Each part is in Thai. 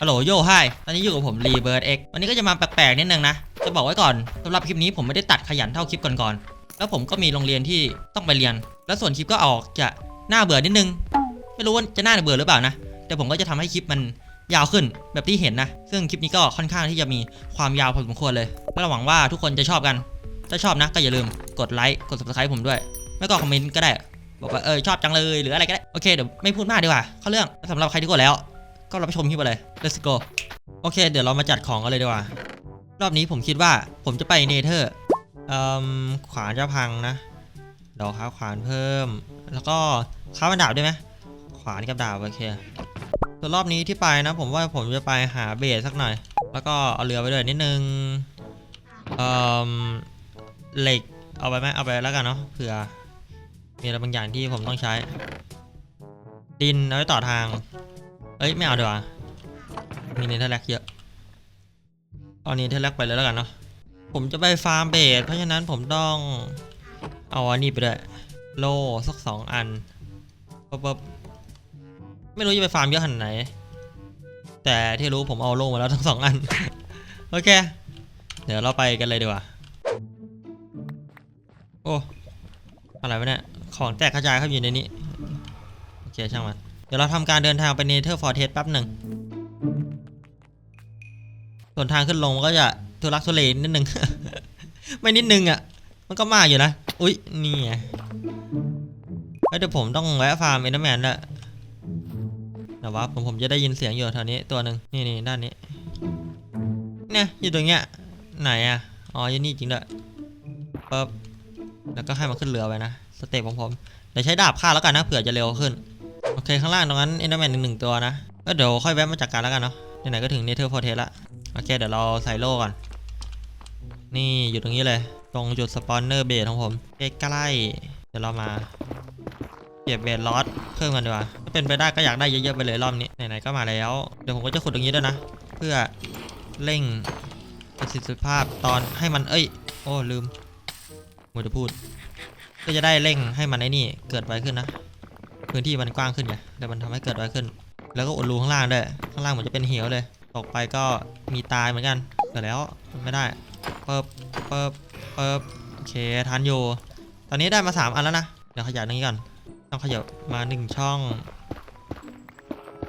ฮัลโหลโยไฮตอนนี้อยู่กับผมรีเบิร์ดเอ็กวันนี้ก็จะมาแปลกๆนิดนึงนะ จะบอกไว้ก่อนสำหรับคลิปนี้ผมไม่ได้ตัดขยันเท่าคลิปก่อนๆ แล้วผมก็มีโรงเรียนที่ต้องไปเรียน แล้วส่วนคลิปก็ออกจะน่าเบื่อนิดนึง ไม่รู้ว่าจะน่าเบื่อหรือเปล่านะ แต่ผมก็จะทำให้คลิปมันยาวขึ้นแบบที่เห็นนะ ซึ่งคลิปนี้ก็ค่อนข้างที่จะมีความยาวพอสมควรเลยก็หวังว่าทุกคนจะชอบกัน ถ้าชอบนะก็อย่าลืมกดไลค์ กด subscribe ผมด้วย ไม่ก็คอมเมนต์ก็ได้ บอกว่าเออชอบจังเลยหรืออะไรก็ได้ โอเคเดี๋ยวไม่พูดมากดีกว่า เข้าเรื่องสำหรับใครที่กดแล้ว ก็รับชมคลิปไปเลย let's go โอเค เดี๋ยวเรามาจัดของกันเลยดีกว่า รอบนี้ผมคิดว่าผมจะไปเนเธอร์ขวานจะพังนะเดี๋ยวค้าขวานเพิ่ม แล้วก็ค้ามันดาบได้ไหมขวานกับดาบโอเคส่วนรอบนี้ที่ไปนะ ผมว่าผมจะไปหาเบสสักหน่อย แล้วก็เอาเรือไปด้วยนิดนึงเหล็กเอาไปไหมเอาไปแล้วกันเนาะเผื่อมีอะไรบางอย่างที่ผมต้องใช้ ดินเอาไว้ต่อทาง เอ้ยไม่เอาดีกว่ามีเนเธอร์แลกเยอะ เอาเนเธอร์แลกไปเลยแล้วกันเนาะ ผมจะไปฟาร์มเบสเพราะฉะนั้นผมต้อง เอาอันนี้ไปด้วยโล่สักสองอันปั๊บปั๊บไม่รู้จะไปฟาร์มเยอะขนาดไหน แต่ที่รู้ผมเอาโล่มาแล้วทั้งสองอัน โอเค เดี๋ยวเราไปกันเลยดีกว่า โอ้ อะไรวะเนี่ย ของแตกกระจายเข้าอยู่ในนี้ โอเคช่างมัน เดี๋ยวเราทำการเดินทางไปเนเธอร์ฟอร์เทสแป๊บหนึ่ง ส่วนทางขึ้นลงมันก็จะทุลักทุเลนิดนึง ไม่นิดนึงอะ มันก็มากอยู่นะ อุ๊ยนี่ไงเอ้ยเดี๋ยวผมต้องแวะฟาร์มเอนเดอร์แมนด้วยแต่ว่าผมผมจะได้ยินเสียงอยู่แถวนี้ตัวหนึ่งนี่นี่ด้านนี้ เนี่ยอยู่ตรงเนี้ย ไหนอะ อ๋ออยู่นี่จริงด้วยปั๊บแล้วก็ให้มันขึ้นเรือไปนะ สเต็ปของผม เดี๋ยวใช้ดาบฆ่าแล้วกันนะเผื่อจะเร็วขึ้น โอเคข้างล่างตรงนั้นเอนเดอร์แมนหนึ่งตัวนะก็เดี๋ยวค่อยแวะมาจัดการแล้วกันเนาะไหนๆก็ถึงเนเธอร์ฟอร์เทสละโอเคเดี๋ยวเราใส่โล่ก่อน นี่อยู่ตรงนี้เลย ตรงจุดสปอนเนอร์เบสของผมใกล้ๆเดี๋ยวเรามาเก็บเบสลอสเพิ่มกันดีกว่าถ้าเป็นไปได้ก็อยากได้เยอะๆไปเลยรอบนี้ไหนๆก็มาแล้ว เดี๋ยวผมก็จะขุดตรงนี้ด้วยนะ เพื่อเร่งประสิทธิภาพตอนให้มันเอ้ย โอ้ลืมมัวจะพูด ก็จะได้เร่งให้มันไอ้นี่เกิดไวขึ้นนะ พื้นที่มันกว้างขึ้นไงเดี๋ยวมันทำให้เกิดไวขึ้น แล้วก็อุดรูข้างล่างด้วยข้างล่างเหมือนจะเป็นเหวเลย ตกไปก็มีตายเหมือนกันแต่แล้วไม่ได้เปิบเปิบเปิบโอเคทันอยู่ตอนนี้ได้มา 3 อันแล้วนะเดี๋ยวขยับตรงนี้ก่อนต้องขยับมา1ช่อง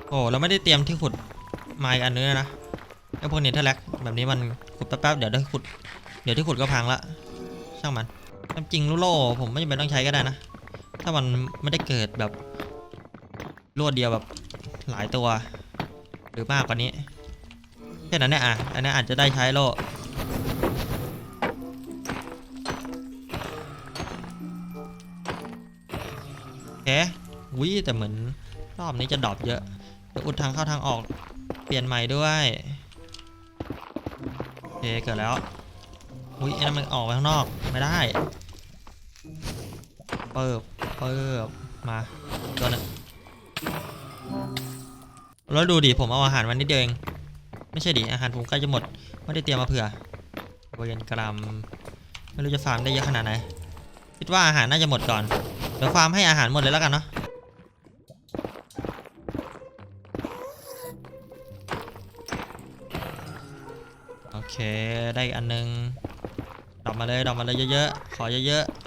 โอ้เราไม่ได้เตรียมที่ขุดมาอีกอันนึงนะไอพวกเนเธอร์แลกแบบนี้มันขุดแป๊บๆเดี๋ยวได้ขุด เดี๋ยวที่ขุดก็พังละช่างมันควาจริงลูโลผมไม่จำเป็นต้องใช้ก็ได้นะ ถ้ามันไม่ได้เกิดแบบ รวดเดียวแบบหลายตัว หรือมากกว่านี้แค่นั้นเนี่ยอะอันนี้อาจจะได้ใช้โล่โอเควิแต่เหมือนรอบนี้จะดรอปเยอะเดี๋ยวอุดทางเข้าทางออกเปลี่ยนใหม่ด้วยโอเคเกิดแล้วอุ้ยอ้นั่นมันออกไปข้างนอกไม่ได้ เปิบเปิบมาตัวหนึ่ง แล้วดูดิผมเอาอาหารวันนิดเดียวเองไม่ใช่ดิอาหารผมใกล้จะหมดไม่ได้เตรียมมาเผื่อโบเยนกรัมไม่รู้จะฟาร์มได้เยอะขนาดไหนคิดว่าอาหารน่าจะหมดก่อนเดี๋ยวฟาร์มให้อาหารหมดเลยแล้วกันเนาะโอเคได้อันนึงดอกมาเลยดอกมาเลยเยอะๆขอเยอะๆ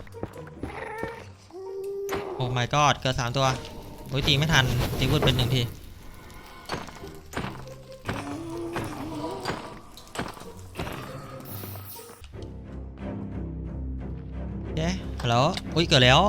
โอ้ my god เกิดสามตัวโอ้ยตีไม่ทันตีวุดเป็นหนึ่งที ย้ฮัลโหลอุ้ยเกิดแล้ว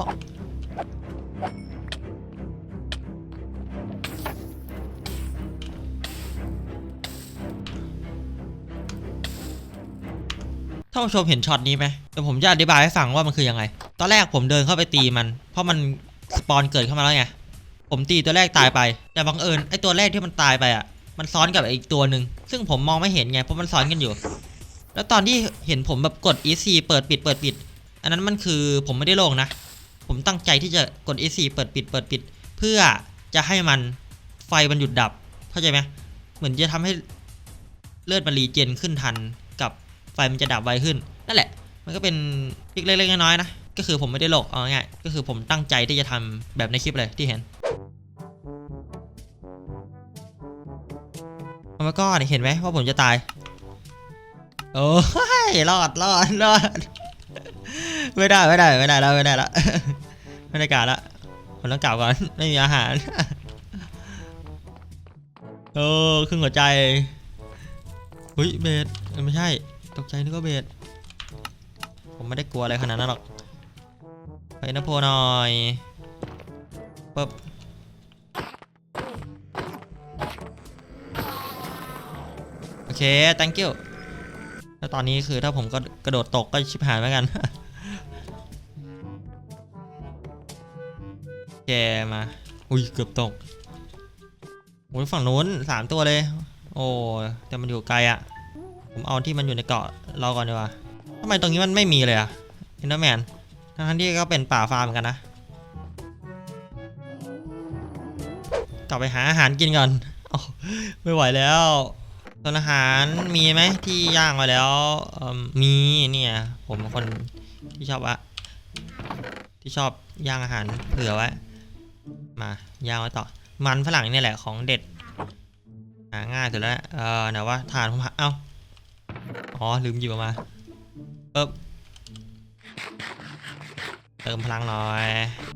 ท่านผู้ชมเห็นช็อตนี้ไหมเดี๋ยวผมจะอธิบายให้ฟังว่ามันคือยังไง ตอนแรกผมเดินเข้าไปตีมัน เพราะมันสปอนเกิดเข้ามาแล้วไง ผมตีตัวแรกตายไป แต่บังเอิญไอ้ตัวแรกที่มันตายไปอะ มันซ้อนกับอีกตัวหนึ่ง ซึ่งผมมองไม่เห็นไงเพราะมันซ้อนกันอยู่ แล้วตอนที่เห็นผมแบบกด EC เปิดปิดเปิดปิด อันนั้นมันคือผมไม่ได้ลงนะ ผมตั้งใจที่จะกด EC เปิดปิดเปิดปิด เพื่อจะให้มันไฟมันหยุดดับเข้าใจไหมเหมือนจะทำให้เลือดมันรีเจนขึ้นทันกับไฟมันจะดับไวขึ้น นั่นแหละ มันก็เป็นทริกเล็กๆน้อยๆนะก็คือผมไม่ได้โลกเอาง่ายก็คือผมตั้งใจที่จะทำแบบในคลิปเลยที่เห็นโอเอามาก้อนเห็นไหมว่าผมจะตาย โอ้ยรอดรอดรอด ไม่ได้ไม่ได้ไม่ได้แล้วไม่ได้ละไม่ได้การละผมต้องกล่าวก่อนไม่มีอาหารโอ้ครึ่งหัวใจเฮ้ยเบสเอ้ยไม่ใช่ตกใจนึกว่าเบสผมไม่ได้กลัวอะไรขนาดนั้นหรอกไปนะโพหน่อยปึ๊บโอเค thank you แล้วตอนนี้คือถ้าผมก็กระโดดตกก็ชิบหายเหมือนกัน แกมา อุ้ยเกือบตกโอ้ยฝั่งนู้นสามตัวเลย โอ้แต่มันอยู่ไกลอะผมเอาที่มันอยู่ในเกาะเราก่อนดีกว่าทำไมตรงนี้มันไม่มีเลยอะเอนเดอร์แมนทั้งที่ก็เป็นป่าฟาร์มเหมือนกันนะ กลับไปหาอาหารกินก่อนอไม่ไหวแล้วส่วนอาหารมีไหมที่ย่างไว้แล้วมีเนี่ยผมคนที่ชอบอะที่ชอบย่างอาหารเผื่อไว้ มายางไว้ต่อ มันฝรั่งนี่แหละของเด็ดหาง่ายสุดแล้วเออไหนว่าทานผมเอ้าอ๋อลืมหยิบออกมาปึ๊บเติมพลังหน่อย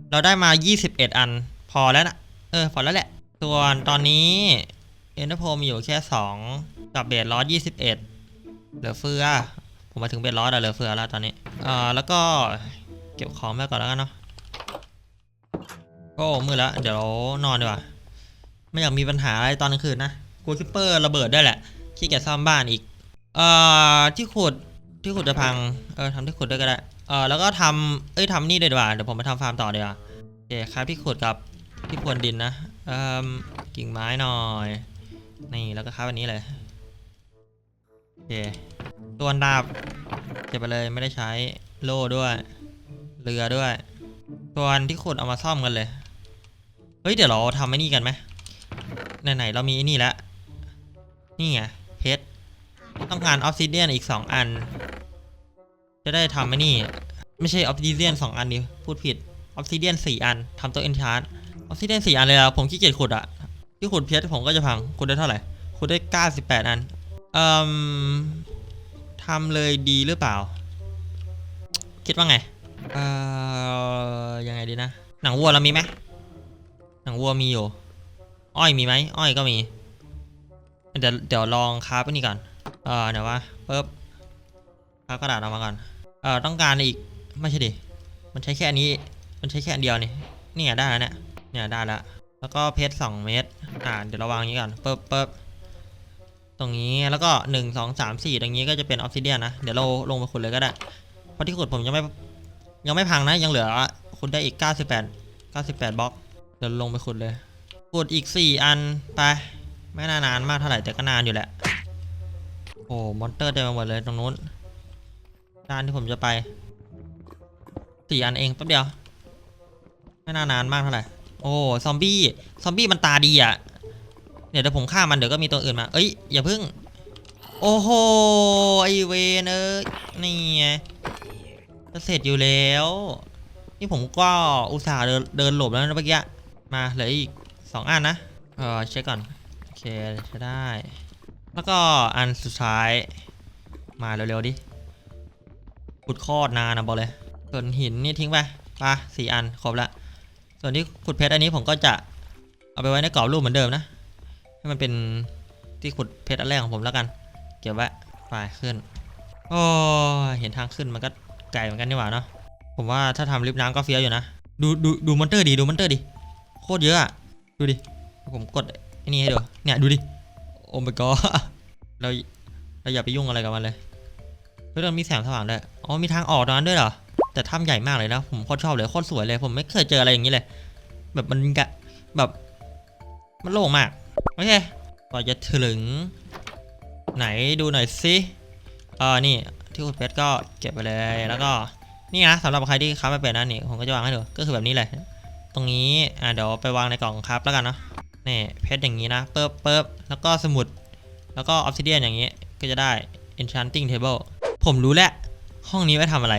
เราได้มา 21 อัน พอแล้วนะเออ พอแล้วแหละ ส่วนตอนนี้เอ็นเตอร์โพมีอยู่แค่ 2 กับเบสร้อยยี่สิบเอ็ดเหลือเฟือ ผมมาถึงเบสร้อยแล้วเหลือเฟือแล้วตอนนี้เอ่อแล้วก็เก็บของไว้ก่อนแล้วกันเนาะ โอ้มืดแล้วเดี๋ยวนอนดีกว่าไม่อยากมีปัญหาอะไรตอนกลางคืนนะกลัวคิปเปอร์ระเบิดได้แหละขี้เกียจซ่อมบ้านอีกเอ่อที่ขุดที่ขุดจะพังเออทำที่ขุดด้วยก็ได้เออแล้วก็ทำเอ้ยทำนี่ด้วยดีกว่าเดี๋ยวผมไปทำฟาร์มต่อดีกว่าโอเคครับที่ขุดกับที่พรวนดินนะเอ่อกิ่งไม้หน่อยนี่แล้วก็ครับอันนี้เลยโอเคตัวนดาบเก็บไปเลยไม่ได้ใช้โล่ด้วยเรือด้วยตัวนที่ขุดเอามาซ่อมกันเลย ฮ้ยเดี๋ยวเราทำไอ้นี่กันไหมไหนๆเรามีไอ้นี่แล้วนี่ไงเพชรต้องการออฟซิเดียนอีก2อัน จะได้ทำไอ้นี่ ไม่ใช่ออฟซิเดียน2อันดิพูดผิดออฟซิเดียน4อันทำตัวเอนชาร์ดออฟซิเดียน4อันเลยอะผมขี้เกียจขุดอะที่ขุดเพชรผมก็จะพังขุดได้เท่าไหร่ขุดได้98อันเอ่มทำเลยดีหรือเปล่า คิดว่าไงเอ่อยังไงดีนะ หนังวัวเรามีไหม หนังวัวมีอยู่ อ้อยมีไหมอ้อยก็มี เดี๋ยวเดี๋ยวลองคราฟนนี้ก่อน เออเดี๋ยวว่าปึ๊บคราฟกระดาษออกมาก่อน เออต้องการอีก ไม่ใช่ดิ มันใช้แค่นี้ มันใช้แค่เดียวนี่นี่ไงได้แล้วเนี่ย เนี่ยได้แล้ว แล้วก็เพชรสองเม็ด อ่า เดี๋ยวเราวางนี้ก่อนปึ๊บปึ๊บตรงนี้ แล้วก็หนึ่งสองสามสี่ตรงนี้ก็จะเป็นออฟซิเดียนนะ เดี๋ยวเราลงไปขุดเลยก็ได้ เพราะที่ขุดผมยังไม่ยังไม่พังนะ ยังเหลือขุดได้อีก98 98บล็อก เดี๋ยวลงไปขุดเลยขุดอีก 4 อันไปไม่นานานมากเท่าไหร่แต่ก็นานอยู่แหละ โอ้มอนเตอร์เต็มไปหมดเลยตรงนู้นด้านที่ผมจะไป4อันเองแป๊บเดียว ไม่นานานมากเท่าไหร่โอ้ซอมบี้ซอมบี้มันตาดีอะเดี๋ยวเดี๋ยวผมฆ่ามันเดี๋ยวก็มีตัวอื่นมา เอ้ยอย่าพึ่ง โอ้โหไอเวนเอ้ยนี่ไงจะเสร็จอยู่แล้ว นี่ผมก็อุตส่าห์เดินเดินหลบแล้วนะเมื่อกี้ มาเหลืออีกสองอันนะเออเช็คก่อน โอเคใช้ได้ แล้วก็อันสุดท้าย มาเร็วๆดิขุดคอดนานนะบอกเลย ส่วนหินนี่ทิ้งไปไปะสี่อันครบละ ส่วนที่ขุดเพชรอันนี้ผมก็จะเอาไปไว้ในกรอบรูปเหมือนเดิมนะ ให้มันเป็นที่ขุดเพชรอันแรกของผมแล้วกัน เก็บไว้ไปขึ้น โอ้เห็นทางขึ้นมันก็ไกลเหมือนกันนี่หว่าเนาะ ผมว่าถ้าทำลิฟต์น้ำก็เฟี้ยวอยู่นะ ดูดูดูมอนเตอร์ดิดูมอนเตอร์ดิโคตรเยอะอะดูดิ ผมกดไอ้นี่ให้ดู เนี่ยดูดิ โอ้ my god เราเราอย่าไปยุ่งอะไรกับมันเลยเฮ้ยเรามีแสงสว่างด้วย อ๋อมีทางออกตรงนั้นด้วยเหรอ แต่ถ้ำใหญ่มากเลยนะ ผมโคตรชอบเลยโคตรสวยเลย ผมไม่เคยเจออะไรอย่างนี้เลย แบบมันกะแบบมันโล่งมาก โอเคก่อนจะถึง ไหนดูหน่อยสิเออนี่ที่ขุดเพชรก็เก็บไปเลย แล้วก็นี่นะสำหรับใครที่ค้าไม่เป็นนะนี่ผมก็จะวางให้ดู ก็คือแบบนี้เลย ตรงนี้อ่าเดี๋ยวไปวางในกล่องครับแล้วกันเนาะนี่เพชรอย่างนี้นะเปิบเปิบแล้วก็สมุด แล้วก็ออฟซิเดียนอย่างนี้ก็จะได้ enchanting table ผมรู้แล้ว ห้องนี้ไว้ทำอะไร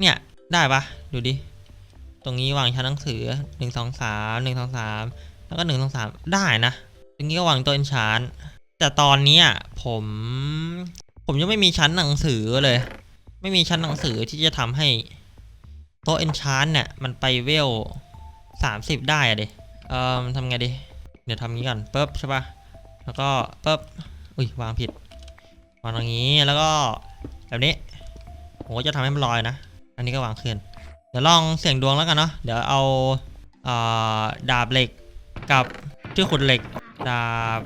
เนี่ย ได้ปะดูดิ ตรงนี้วางชั้นหนังสือ 1 2 3 1 2 3 แล้วก็ 1 2 3 ได้นะ ตรงนี้ก็วางตัว enchant แต่ตอนนี้ผม ผมยังไม่มีชั้นหนังสือเลย ไม่มีชั้นหนังสือที่จะทำให้โต๊ะเอนชานเนี่ยมันไปเวล สามสิบได้อะดิเอ่อทำไงดี เดี๋ยวทำงี้ก่อนปุ๊บใช่ปะแล้วก็ปุ๊บ อุ้ยวางผิด วางตรงนี้แล้วก็แบบนี้ผมก็จะทำให้มันลอยนะ อันนี้ก็วางขึ้น เดี๋ยวลองเสี่ยงดวงแล้วกันเนาะ เดี๋ยวเอาเอ่อดาบเหล็กกับที่ขุดเหล็ก ดาบ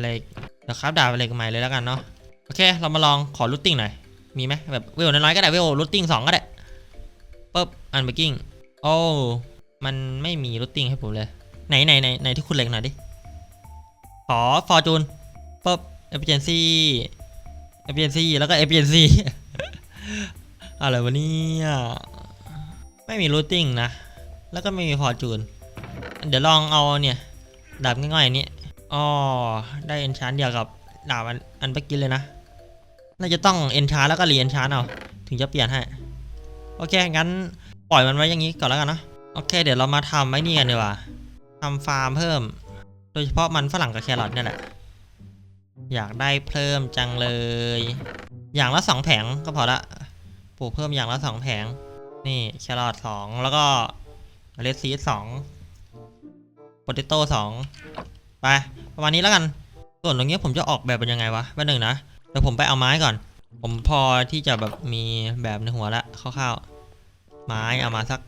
เหล็กเดี๋ยวครับดาบเหล็กใหม่เลยแล้วกันเนาะ โอเค เรามาลองขอรูทติ้งหน่อย มีไหมแบบเวลน้อยๆก็ได้เวลรูทติ้งสองก็ได้ปุ๊บ อันเบกกิ้ง โอ้ มันไม่มีรูทติ้งให้ผมเลย ไหนไหนไหนไหนที่ขุดเหล็กหน่อยดิ ขอฟอร์จูนปุ๊บเอฟเจนซี่เอฟเจนซี่แล้วก็เอฟเจนซี่อะไรวะเนี่ยไม่มีรูทติ้งนะ แล้วก็ไม่มีฟอร์จูน เดี๋ยวลองเอาเนี่ย ดาบง่ายๆอันนี้อ๋อได้เอนชานเดียวกับดาบอันอันเมื่อกี้เลยนะ น่าจะต้องเอนชานแล้วก็รีเอนชานเอา ถึงจะเปลี่ยนให้ โอเค งั้นปล่อยมันไว้อย่างนี้ก่อนแล้วกันเนาะ โอเค เดี๋ยวเรามาทำไอ้นี่กันดีกว่าทำฟาร์มเพิ่ม โดยเฉพาะมันฝรั่งกับแครอทเนี่ยแหละ อยากได้เพิ่มจังเลย อย่างละสองแผงก็พอละ ปลูกเพิ่มอย่างละสองแผง นี่แครอทสองแล้วก็เล็ดซีสองโปเตโต้สองไป ประมาณนี้แล้วกัน ส่วนตรงนี้ผมจะออกแบบเป็นยังไงวะแป๊บหนึ่งนะเดี๋ยวผมไปเอาไม้ก่อน ผมพอที่จะแบบมีแบบในหัวละคร่าวๆไม้เอามาสัก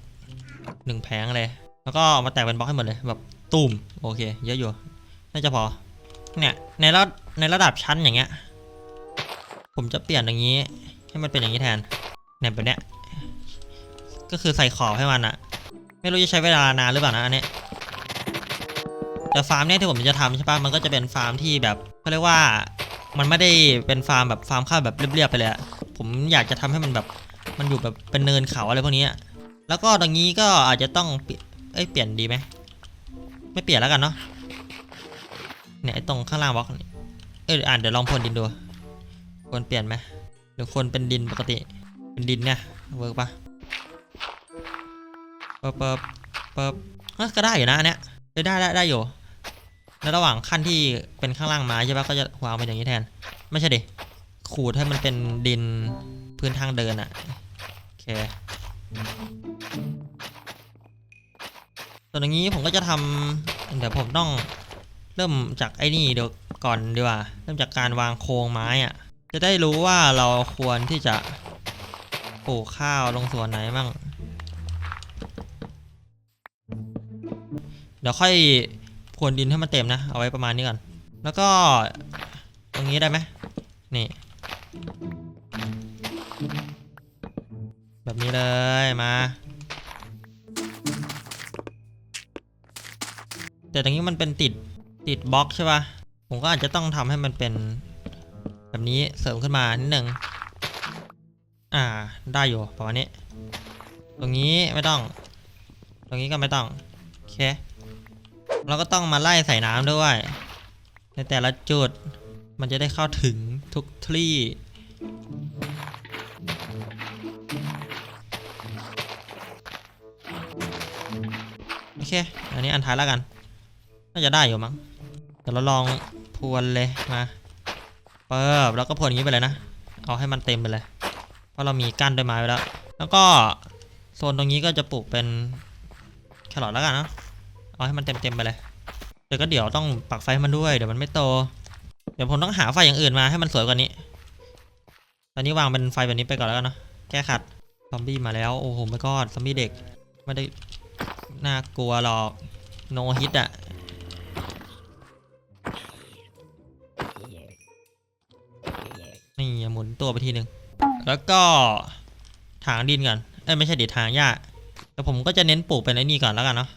หนึ่งแผงเลย แล้วก็มาแตกเป็นบล็อกให้หมดเลยแบบตุ่มโอเค เยอะอยู่ น่าจะพอ เนี่ยในระในระดับชั้นอย่างเงี้ย ผมจะเปลี่ยนอย่างนี้ ให้มันเป็นอย่างนี้แทนเนี่ยแบบเนี้ย ก็คือใส่ขอบให้มันอะไม่รู้จะใช้เวลานานหรือเปล่านะอันเนี้ยแต่ฟาร์มเนี่ยที่ผมจะทำใช่ปะมันก็จะเป็นฟาร์มที่แบบเขาเรียกว่ามันไม่ได้เป็นฟาร์มแบบฟาร์มข้าวแบบเรียบๆไปเลยผมอยากจะทำให้มันแบบมันอยู่แบบเป็นเนินเขาอะไรพวกนี้ แล้วก็ตรงนี้ก็อาจจะต้องเปลี่ยนเอ้ยเปลี่ยนดีไหมไม่เปลี่ยนแล้วกันเนาะเนี่ยไอ้ตรงข้างล่างบล็อกเอออ่านเดี๋ยวลองพ่นดินดูควรเปลี่ยนไหมหรือควรเป็นดินปกติเป็นดินเนี่ยเวิร์กปะเปิบเปิบเปิบก็ได้อยู่นะอันเนี้ยได้ได้ได้อยู่ในระหว่างขั้นที่เป็นข้างล่างไม้ใช่ปะก็จะวางเป็นอย่างนี้แทน ไม่ใช่ดิขูดให้มันเป็นดินพื้นทางเดินอะโอเค ส่วนอย่างนี้ผมก็จะทำเดี๋ยวผมต้องเริ่มจากไอ้นี่เดี๋ยวก่อนดีกว่า เริ่มจากการวางโครงไม้อะจะได้รู้ว่าเราควรที่จะปลูกข้าวลงส่วนไหนบ้างเดี๋ยวค่อยพรวนดินให้มันเต็มนะ เอาไว้ประมาณนี้ก่อน แล้วก็ตรงนี้ได้ไหมนี่ แบบนี้เลยมา แต่ตรงนี้มันเป็นติดติดบล็อกใช่ปะ่ะ ผมก็อาจจะต้องทำให้มันเป็น แบบนี้เสริมขึ้นมานิดหนึ่งอ่าได้อยู่ประมาณนี้ ตรงนี้ไม่ต้อง ตรงนี้ก็ไม่ต้องโอเคเราก็ต้องมาไล่ใส่น้ำด้วย ในแต่ละจุดมันจะได้เข้าถึงทุกที่ อเค อันนี้อันท้ายแล้วกัน น่าจะได้อยู่มั้งเดี๋ยวเราลองพรวนเลยมาเปิบแล้วก็พรวนอย่างนี้ไปเลยนะ เอาให้มันเต็มไปเลย เพราะเรามีกั้นด้วยไม้ไว้แล้ว แล้วก็โซนตรงนี้ก็จะปลูกเป็นแครอทแล้วกันเนอะเอาให้มันเต็มๆไปเลยเดี๋ยวก็เดี๋ยวต้องปักไฟให้มันด้วย เดี๋ยวมันไม่โต เดี๋ยวผมต้องหาไฟอย่างอื่นมาให้มันสวยกว่านี้ ตอนนี้วางเป็นไฟแบบนี้ไปก่อนแล้วกันเนอะแก้ขัด ซอมบี้มาแล้ว โอ้โหไม่กอดซอมบี้เด็ก ไม่ได้ น่ากลัวหรอกโนฮิตอะนี่หมุนตัวไปทีหนึ่งแล้วก็ถางดินก่อนเอ้ยไม่ใช่ดิถางหญ้าแต่ผมก็จะเน้นปลูกเป็นไอ้นี่ก่อนแล้วกันเนาะ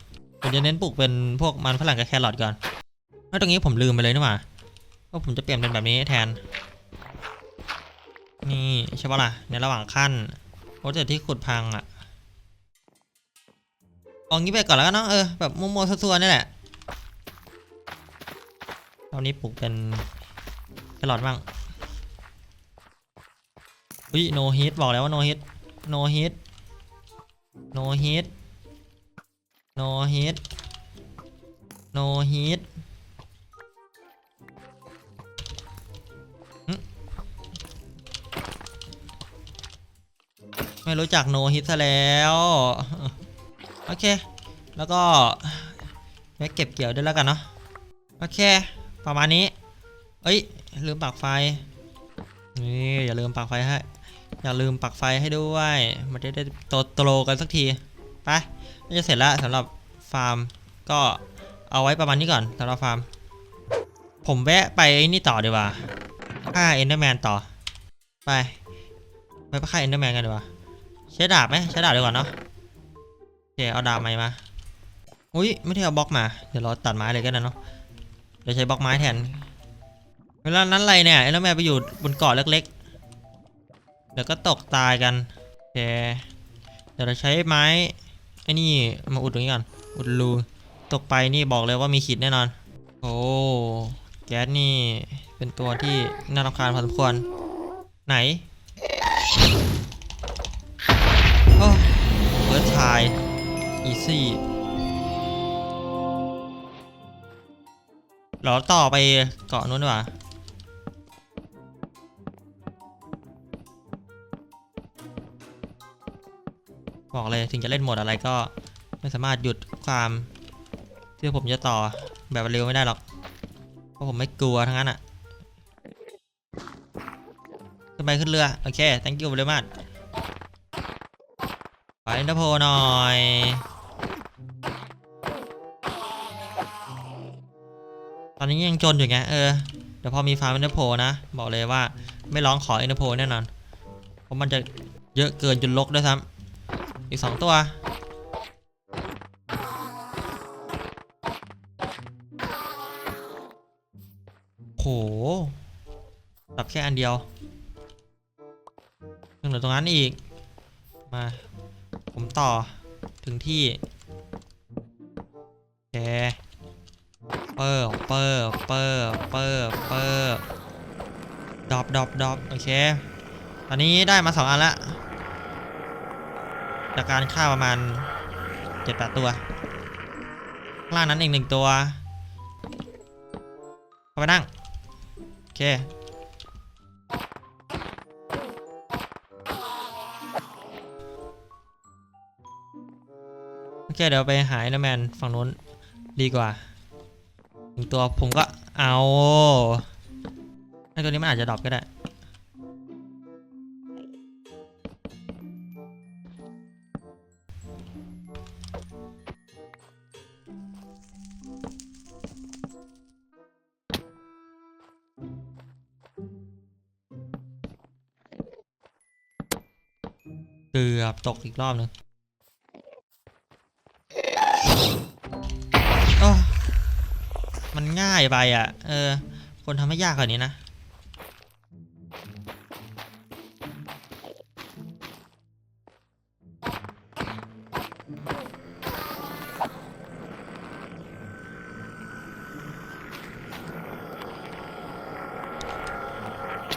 ผมจะเน้นปลูกเป็นพวกมันฝรั่งกับแครอทก่อนแล้วตรงนี้ผมลืมไปเลยนี่หว่าว่าผมจะเปลี่ยนเป็นแบบนี้แทน นี่ใช่ปะล่ะในระหว่างขั้นโอ้แต่ที่ขุดพังอะ เอางี้ไปก่อนแล้วกันเนาะเออแบบมั่วๆซัวๆนี่แหละตอนนี้ปลูกเป็นแลรอทบ้างอุ้ยโนฮิตบอกแล้วว่าโนฮิตโนฮิตโนฮิตโนฮิตโนฮิตไม่รู้จักโนฮิตซะแล้ว โอเค แล้วก็แม่เก็บเกี่ยวด้วยแล้วกันเนาะโอเค ประมาณนี้ เอ้ย ลืมปักไฟ นี่อย่าลืมปักไฟให้อย่าลืมปักไฟให้ด้วยมันจะได้โตโตรกันสักทีไปน่าจะเสร็จแล้วสำหรับฟาร์มก็เอาไว้ประมาณนี้ก่อนสำหรับฟาร์ม ผมแวะไปนี่ต่อดีกว่าฆ่าเอนเดอร์แมนต่อ ไป ไปฆ่าเอนเดอร์แมนกันดีกว่าใช้ดาบไหมใช้ดาบดีกว่าเนาะ เคเอาดาบใหม่มาอุ้ยไม่ได้เอาบล็อกมา เดี๋ยวเราตัดไม้เลยก็ได้เนาะเดี๋ยวใช้บล็อกไม้แทน เวลานั้นไรเนี่ยเอนเดอร์แมนไปอยู่บนเกาะเล็กๆ เดี๋ยวก็ตกตายกันโอเคเดี๋ยวเราใช้ไม้ไอ้นี่มาอุดตรงนี้ก่อน อุดรูตกไปนี่บอกเลยว่ามีขีดแน่นอน โอ้แก๊สนี่เป็นตัวที่น่ารำคาญพอสมควร ไหนโอ้เบิร์ดทาย อีซี่เราต่อไปเกาะนู้นดีกว่าบอกเลยถึงจะเล่นหมดอะไรก็ไม่สามารถหยุดความที่ผมจะต่อแบบเร็วไม่ได้หรอก เพราะผมไม่กลัวทั้งนั้นอะขึ้นไปขึ้นเรือ โอเค thank you very much ไปนเตอร์โพหน่อย อนนี้ยังจนอยู่ไงเออเดี๋ยวพอมีฟาร์มอินเตอร์โพนะ บอกเลยว่าไม่ร้องขออินเตอร์โพแน่นอน เพราะมันจะเยอะเกินจนลกด้วยซ้ำอีกสองตัวโหตับแค่อันเดียวยังเหลือตรงนั้นอีก มา ผมต่อถึงที่โอเคเปิร์เปิร์ เปิร์เปิร์เปิร์ดรอปดรอปดรอปโอเค ตอนนี้ได้มาสองอันละ จากการฆ่าประมาณเจ็ดแปดตัวข้างล่างนั้นอีกหนึ่งตัว เข้าไปนั่ง โอเคโอเคเดี๋ยวไปหาไอร์แมนฝั่งนู้นดีกว่า หนึ่งตัวผมก็เอาไอตัวนี้มันอาจจะดรอปก็ได้ เกือบตกอีกรอบหนึ่งายไปอะ เออ คนทำให้ยากกว่านี้นะ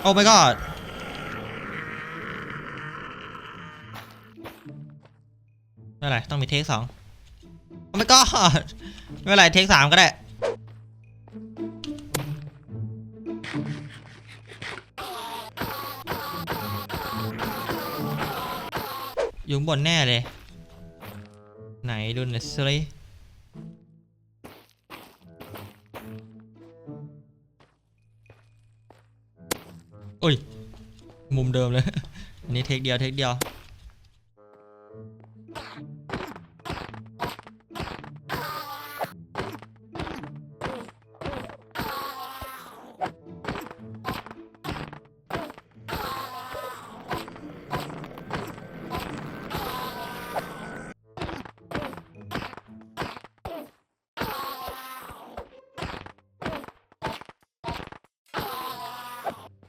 โอ้ my god ไม่เป็นไรต้องมีเทคสองโอ้ my god ไม่เป็นไรเทคสามก็ได้ อยู่ข้างบนแน่เลย ไหนดูหน่อยสิโอ้ย มุมเดิมเลย อันนี้เทคเดียวเทคเดียว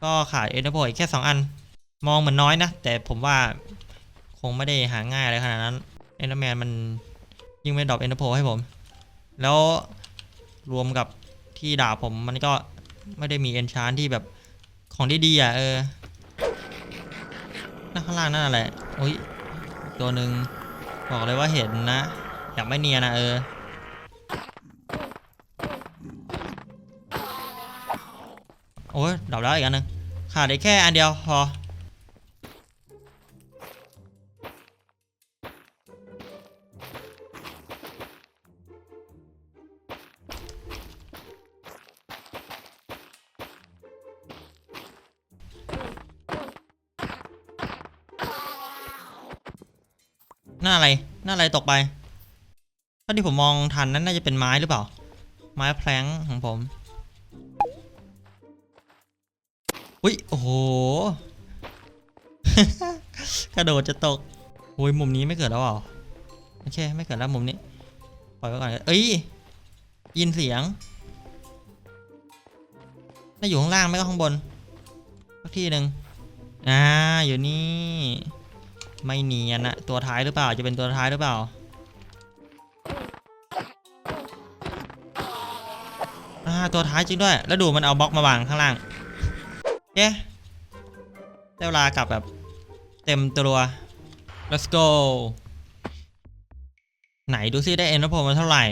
ก็ขาดเอนเตอร์โพอีกแค่ 2 อัน มองเหมือนน้อยนะ แต่ผมว่าคงไม่ได้หาง่ายอะไรขนาดนั้นเอนเตอร์แมนมันยิ่งไม่ดรอปเอนเตอร์โพให้ผม แล้วรวมกับที่ด่าผมมันก็ไม่ได้มีเอนชานที่แบบของดีๆอะเออหนั่นข้างล่างนั่นอะไรโอ้ยตัวหนึ่งบอกเลยว่าเห็นนะ อยากไม่เนียนะเออ โอ้ยดับแล้วอีกอันหนึ่งขาดได้แค่อันเดียวพอหน้าอะไร หน้าอะไรตกไปถ้าที่ผมมองทันนั้นน่าจะเป็นไม้หรือเปล่า ไม้แพลงของผม อุ้ยโอ้โห กระโดดจะตกโอ้ยมุมนี้ไม่เกิดแล้วเหรอโอเคไม่เกิดแล้วมุมนี้ปล่อยไว้ก่อนเอ้ยยินเสียงน่าอยู่ข้างล่างไม่ก็ข้างบนสักที่หนึ่งอ่าอยู่นี่ไม่เนียนอะตัวท้ายหรือเปล่าจะเป็นตัวท้ายหรือเปล่าอ่าตัวท้ายจริงด้วย แล้วดูมันเอาบล็อกมาวางข้างล่าง เย้ได้เวลากลับแบบ เต็มตัว let's go ไหนดูซิได้เอ็นโพมาเท่าไหร่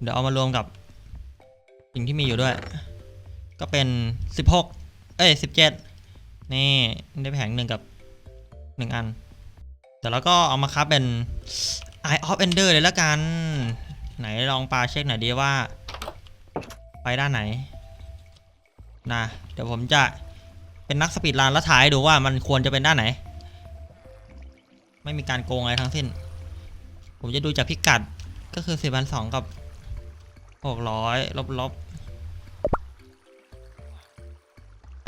เดี๋ยวเอามารวมกับ สิ่งที่มีอยู่ด้วย ก็เป็น 16 เอ้ย 17 นี่ได้แผงหนึ่งกับ 1 อัน แต่แล้วก็เอามาคับเป็น Eye of Ender เลยละกัน ไหนลองปลาเช็คหน่อยดีว่า ไปด้านไหนนะเดี๋ยวผมจะ เป็นนักสปีดรันแล้วถ่ายดูว่ามันควรจะเป็นด้านไหน ไม่มีการโกงอะไรทั้งสิ้น ผมจะดูจากพิกัดก็คือ4 2 0 0กับ600ลบลบ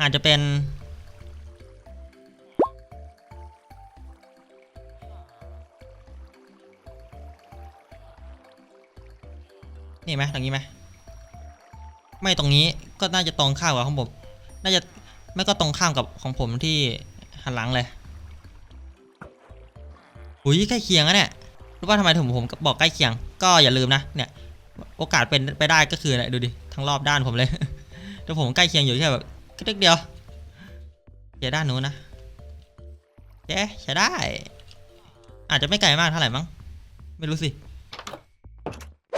อาจจะเป็นนี่ไหมตรงนี้ไหมไม่ตรงนี้ก็น่าจะตรงข้ามกับของผมน่าจะ ไม่ก็ตรงข้ามกับของผมที่หันหลังเลยอุ้ยใกล้เคียงอะเนี่ยรู้ว่าทำไมถึงผมบอกใกล้เคียง ก็อย่าลืมนะเนี่ยโอกาสเป็นไปได้ก็คือเนี่ยดูดิทั้งรอบด้านผมเลยแต่ผมใกล้เคียงอยู่แค่แบบกระดึกเดียวอย่าด้านนู้นนะเจ๊ใช้ได้ อาจจะไม่ไกลมากเท่าไหร่มั้งไม่รู้สิ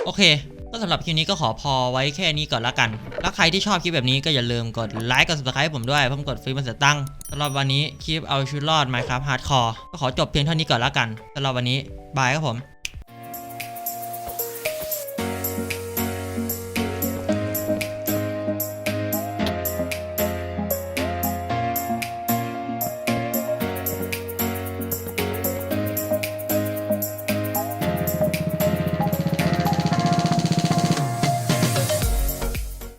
โอเค ก็สำหรับคลิปนี้ก็ขอพอไว้แค่นี้ก่อนละกัน แล้วใครที่ชอบคลิปแบบนี้ก็อย่าลืมกดไลค์กด subscribe ให้ผมด้วยเพิ่มกดฟรีมันเสียตังสำหรับวันนี้คลิปเอาชุดรอด Minecraft Hardcore ก็ขอจบเพียงเท่านี้ก่อนละกันสำหรับวันนี้บายครับผม